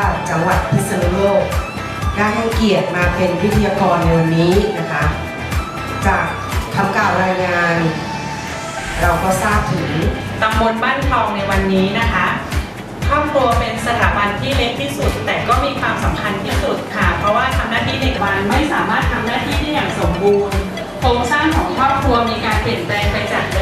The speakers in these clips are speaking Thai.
าติจังหวัดพิษณุโลก ได้ให้เกียรติมาเป็นวิทยากรในวันนี้นะคะ จากคำกล่าวรายงาน เราก็ทราบถึงตำบลบ้านทองในวันนี้นะคะครอบครัวเป็นสถาบันที่เล็กที่สุด แต่ก็มีความสำคัญที่สุดค่ะ เพราะว่าทำหน้าที่เด็กวันไม่สามารถทำหน้าที่ได้อย่างสมบูรณ์ โครงสร้างของครอบครัวมีการเปลี่ยนแปลงไปจากเดิ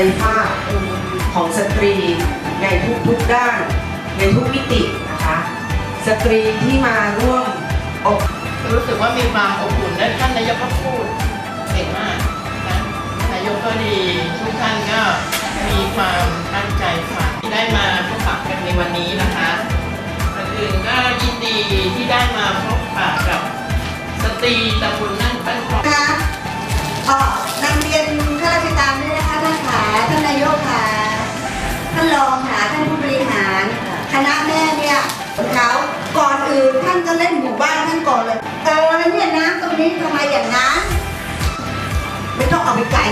ศักยภาพของสตรีในทุกๆด้าน ในทุกมิตินะคะ สตรีที่มาร่วมอกรู้สึกว่ามีความอบอุ่นและท่านนายกก็พูดเก่งมากนะนายกก็ดีทุกท่านก็มีความตั้งใจฟังที่ได้มาพบปะกันในวันนี้นะคะก่อนอื่นก็ยินดีที่ได้มาพบปะกับสตรีตำบลนั่นบ้านคลองนะคะอ๋อนำเรียนข้าราช นี้ทำไมอย่างนั้น ไม่ต้องเอาไปไกล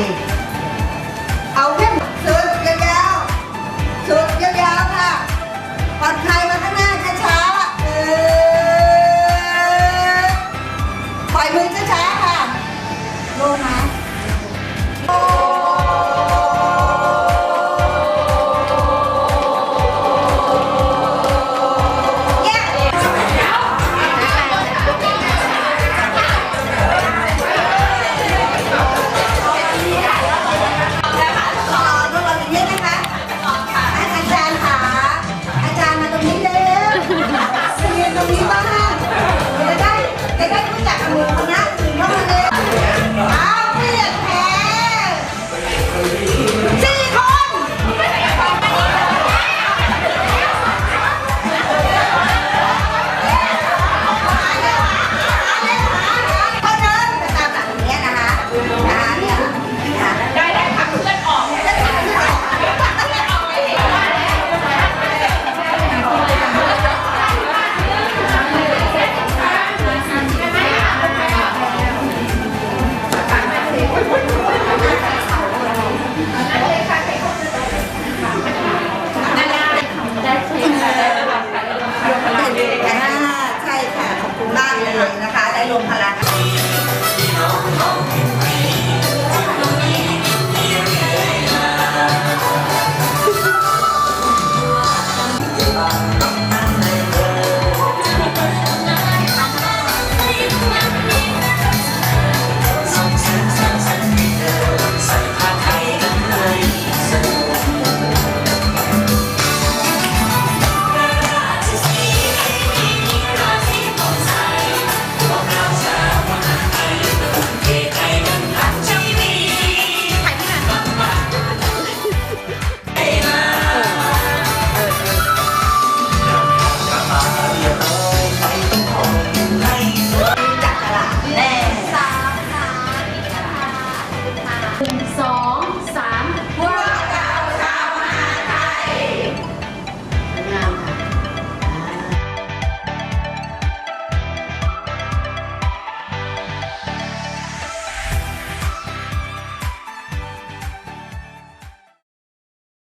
用它来